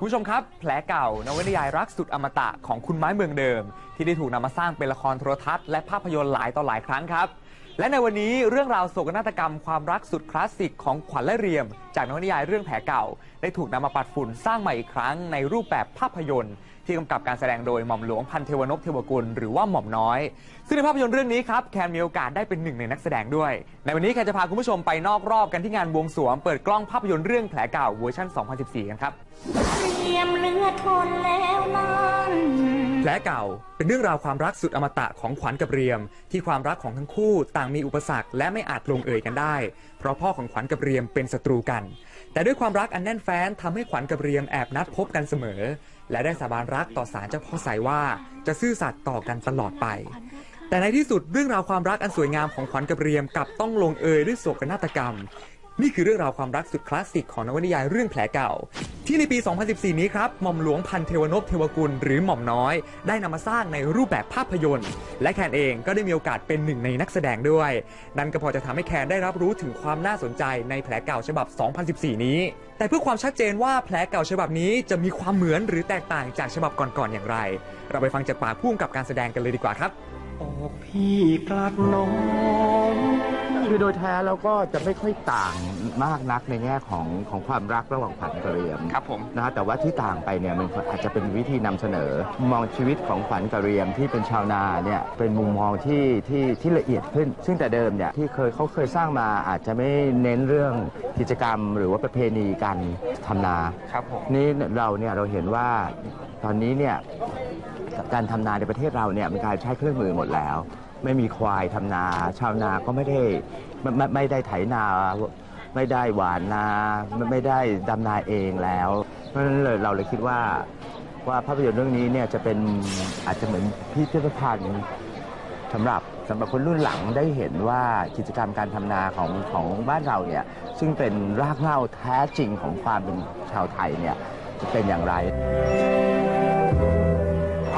คุณผู้ชมครับ แผลเก่านวนิยายรักสุดอมตะของคุณไม้เมืองเดิม ที่ได้ถูกนำมาสร้างเป็นละครโทรทัศน์และภาพยนตร์หลายต่อหลายครั้งครับ และในวันนี้เรื่องราวโศกนาฏกรรมความรักสุดคลาสสิกของขวัญและเรียม จากนวนิยายเรื่องแผลเก่า ได้ถูกนำมาปัดฝุ่นสร้างใหม่อีกครั้งในรูปแบบภาพยนตร์ ที่กำกับการแสดงโดยหม่อมหลวงพันเทวนพเทวกุลหรือว่าหม่อมน้อย ซึ่งในภาพยนตร์เรื่องนี้ครับแคนมีโอกาสได้เป็นหนึ่งในนักแสดงด้วย ในวันนี้แคนจะพาคุณผู้ชมไปนอกรอบกันที่งานบวงสรวงเปิดกล้องภาพยนตร์เรื่องแผลเก่าเวอร์ชัน2014 กันครับเตรียมเลือดทนแล้วนั้นแผลเก่าเป็นเรื่องราวความรักสุดอมตะของขวัญกับเรียม ที่ความรักของทั้งคู่ต่างมีอุปสรรคและไม่อาจลงเอยกันได้ เพราะพ่อของขวัญกับเรียมเป็นศัตรูกัน แต่ด้วยความรักอันแน่นแฟ้นทำให้ขวัญกับเรียมแอบนัดพบกันเสมอ และได้สาบานรักต่อสารเจ้าพ่อสายว่าจะซื่อสัตย์ต่อกันตลอดไป แต่ในที่สุดเรื่องราวความรักอันสวยงามของขวัญกับเรียมกลับต้องลงเอยด้วยโศกนาฏกรรม นี่คือเรื่องราวความรักสุดคลาสสิกของนวนิยายเรื่องแผลเก่า ที่ในปี 2014 นี้ครับหม่อมหลวงพันเทวนพเทวกุล หรือหม่อมน้อย ได้นำมาสร้างในรูปแบบภาพยนตร์ และแคนเองก็ได้มีโอกาสเป็นหนึ่งในนักแสดงด้วย นั่นก็พอจะทำให้แคนได้รับรู้ถึงความน่าสนใจในแผลเก่าฉบับ 2014 นี้ แต่เพื่อความชัดเจนว่าแผลเก่าฉบับนี้จะมีความเหมือนหรือแตกต่างจากฉบับก่อนๆอย่างไร เราไปฟังจากปากผู้กำกับการแสดงกันเลยดีกว่าครับออกพี่กลัดน้อง คือโดยแท้แล้วก็จะไม่ค่อยต่างมากนักในแง่ของของความรักระหว่างขวัญกับเรียมครับผมนะฮะแต่ว่าที่ต่างไปเนี่ยมันอาจจะเป็นวิธีนำเสนอ มองชีวิตของขวัญกับเรียมที่เป็นชาวนาเนี่ยเป็นมุมมองที่ที่ที่ละเอียดขึ้น ซึ่งแต่เดิมเนี่ยที่เคยเขาเคยสร้างมาอาจจะไม่เน้นเรื่องกิจกรรม หรือว่าประเพณีการทำนา ครับผม นี่เราเนี่ยเราเห็นว่าตอนนี้เนี่ยการทำนาในประเทศเราเนี่ยมีการใช้เครื่องมือหมดแล้ว ไม่มีควายทำนา ชาวนาก็ไม่ได้ไม่ไม่ไม่ได้ไถนา ไม่ได้หวานนาไม่ไม่ได้ดำนาเองแล้ว เพราะฉะนั้นเลยเราเลยคิดว่าว่าภาพยนตร์เรื่องนี้เนี่ยจะเป็นอาจจะเหมือนพิพิธภัณฑ์สำหรับสำหรับคนรุ่นหลังได้เห็นว่ากิจกรรมการทำนาของของบ้านเราเนี่ยซึ่งเป็นรากเหง้าแท้จริงของความเป็นชาวไทยเนี่ยจะเป็นอย่างไร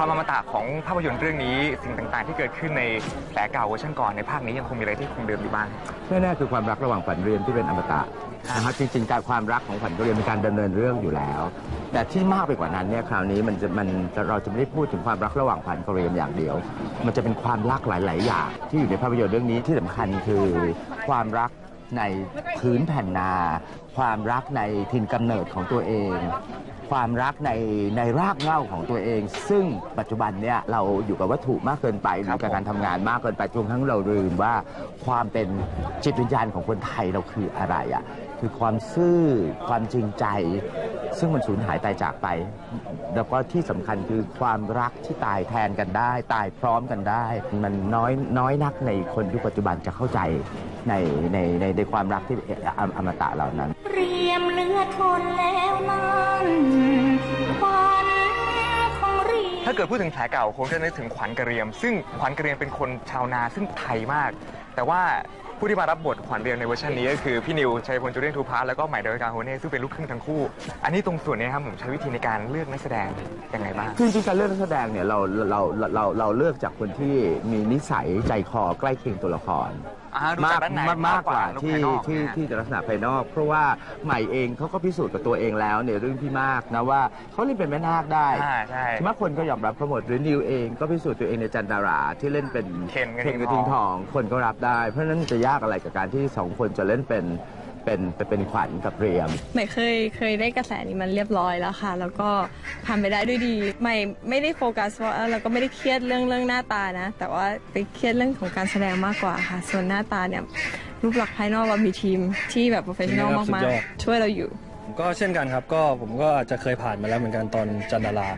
ความอมตะของภาพยนตร์เรื่องนี้ สิ่งต่างๆ ที่เกิดขึ้นในแผลเก่าเวอร์ชันก่อนในภาคนี้ยังคงมีอะไรที่คงเดิมอยู่บ้าง แน่ๆคือความรักระหว่างขวัญเรียมที่เป็นอมตะนะครับจริงๆการความรักของขวัญกับเรียมเป็นการดำเนินเรื่องอยู่แล้ว แต่ที่มากไปกว่านั้นเนี่ยคราวนี้มันจะมันเราจะไม่ได้พูดถึงความรักระหว่างขวัญกับเรียมอย่างเดียว มันจะเป็นความรักหลาย ๆ อย่างที่อยู่ในภาพยนตร์เรื่องนี้ที่สำคัญคือความรัก ในพื้นแผ่นนา ความรักในถิ่นกำเนิดของตัวเอง ความรักในในรากเหง้าของตัวเอง ซึ่งปัจจุบันเนี่ยเราอยู่กับวัตถุมากเกินไปหรือกับการทำงานมากเกินไปจนกระทั่งเราลืมว่าความเป็นจิตวิญญาณของคนไทยเราคืออะไรอะคือความซื่อความจริงใจ ซึ่งมันสูญหายตายจากไป แล้วก็ที่สำคัญคือความรักที่ตายแทนกันได้ ตายพร้อมกันได้ มันน้อยน้อยนักในคนยุคปัจจุบันจะเข้าใจ ในในในในความรักที่ออมตะเหล่านั้นเตรียมเลือดทนแล้วนั้นควันของเรียมถ้าเกิดพูดถึงแผลเก่าคงจะนึกถึงขวัญกระเรียม ซึ่งขวัญกระเรียมเป็นคนชาวนาซึ่งไทยมาก แต่ว่า ผู้ที่มารับบทขวัญเรียมในเวอร์ชันนี้ก็คือพี่นิวชัยพลจุเรียนทูพาร์ทแล้วก็ใหม่ดาวิกาโฮเน่ซึ่งเป็นลูกครึ่งทั้งคู่ อันนี้ตรงส่วนนี้ครับผมใช้วิธีในการเลือกนักแสดงยังไงบ้าง คือจริงๆการเลือกนักแสดงเนี่ยเราเราเราเราเราเลือกจากคนที่มีนิสัยใจคอใกล้เคียงตัวละครอ่าดูมาจากกด้านในมากมากกว่าลูที่ภายนอกที่นะฮะที่จะลักษณะภายนอก เพราะว่าใหม่เองเขาก็พิสูจน์กับตัวเองแล้วในเรื่องพี่มากนะว่าเขาเล่นเป็นแม่นาคได้อ่าใช่มากคนก็ยอมรับเขาหมดหรือนิวเองก็พิสูจน์ตัวเองในจันดาราที่เล่นเป็นเคนกับกับทิทิงงททององคนก็รับได้เพราะฉะนั้นจะยากอะไรกับการที่สองคนจะเล่นเป็นเป็นเป็นเป็นขวัญกับเรียมใหม่เคยเคยได้กระแสนี้มันเรียบร้อยแล้วค่ะ แล้วก็ทำไปได้ด้วยดีใหม่ไม่ได้โฟกัสว่าเออเราก็ไม่ได้เครียดเรื่องเรื่องหน้าตานะ แต่ว่าไปเครียดเรื่องของการแสดงมากกว่าค่ะ ส่วนหน้าตาเนี่ยรูปลักษณ์ภายนอกเรามีทีมที่แบบโปรเฟชชั่นอลสุดมากยอดๆช่วยเราอยู่ผมก็เช่นกันครับก็ผมก็อาจจะเคยผ่านมาแล้วเหมือนกันตอนจันดารา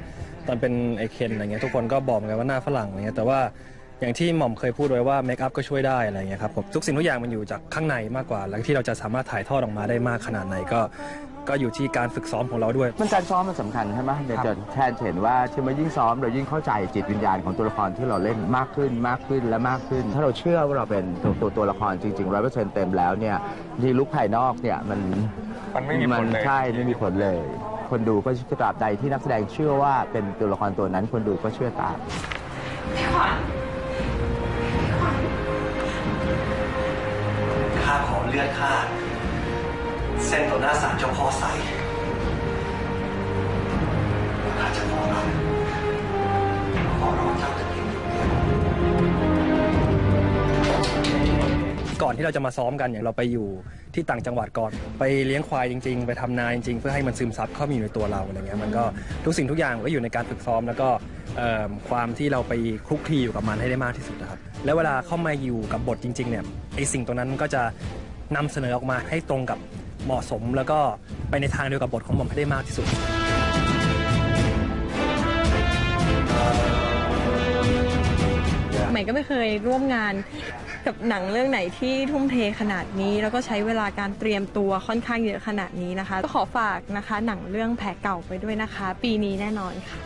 ตอนเป็นไอเคนอะไรเงี้ยทุกคนก็บอกเหมือนกันว่าหน้าฝรั่งอะไรเงี้ยแต่ว่า อย่างที่หม่อมเคยพูดไว้ว่าเมคอัพก็ช่วยได้อะไรเงี้ยครับผมทุกสิ่งทุกอย่างมันอยู่จากข้างในมากกว่า แล้วที่เราจะสามารถถ่ายทอดออกมาได้มากขนาดไหนก็ ก็อยู่ที่การฝึกซ้อมของเราด้วย มันการซ้อมมันสำคัญใช่ไหมเดี๋ยวจะแทนเห็นว่าเชื่อไหมยิ่งซ้อมเรายิ่งเข้าใจจิตวิญญาณของตัวละครที่เราเล่นมากขึ้นมากขึ้นและมากขึ้น ถ้าเราเชื่อว่าเราเป็นตัวตัวตัวละครจริงๆร้อยเปอร์เซ็นต์เต็มแล้วเนี่ยดีลุกภายนอกเนี่ยมันมันไม่มีผลเลย ใช่ไม่มีผลเลย คนดูก็ตราบใดที่นักแสดงเชื่อว่าเป็นตัวละครตัวนั้นคนดูก็เชื่อตามข้าข เลือดข้าเส้นตัวหน้าสาลเจ้าพ่อใสข้าจะขอรับขอรอเจ้าแต่อย่างก่อนที่เราจะมาซ้อมกันอย่างเราไปอยู่ที่ต่างจังหวัดก่อนไปเลี้ยงควายจริง ๆ ไปทำนาจริงๆ เพื่อให้มันซึมซับเข้ามาอยู่ในตัวเราอะไรเงี้ยมันก็ทุกสิ่งทุกอย่างก็อยู่ในการฝึกซ้อม แล้วก็ความที่เราไปคลุกคลีอยู่กับมันให้ได้มากที่สุดนะครับแล้วเวลาเข้ามาอยู่กับบทจริงๆเนี่ยไอสิ่งตรงนั้นมันก็จะ นำเสนอออกมาให้ตรงกับเหมาะสม แล้วก็ไปในทางเดียวกับบทของผมให้ได้มากที่สุด ใหม่ก็ไม่เคยร่วมงานกับหนังเรื่องไหนที่ทุ่มเทขนาดนี้ แล้วก็ใช้เวลาการเตรียมตัวค่อนข้างเยอะขนาดนี้นะคะ ก็ขอฝากนะคะ หนังเรื่องแผลเก่าไปด้วยนะคะ ปีนี้แน่นอนค่ะ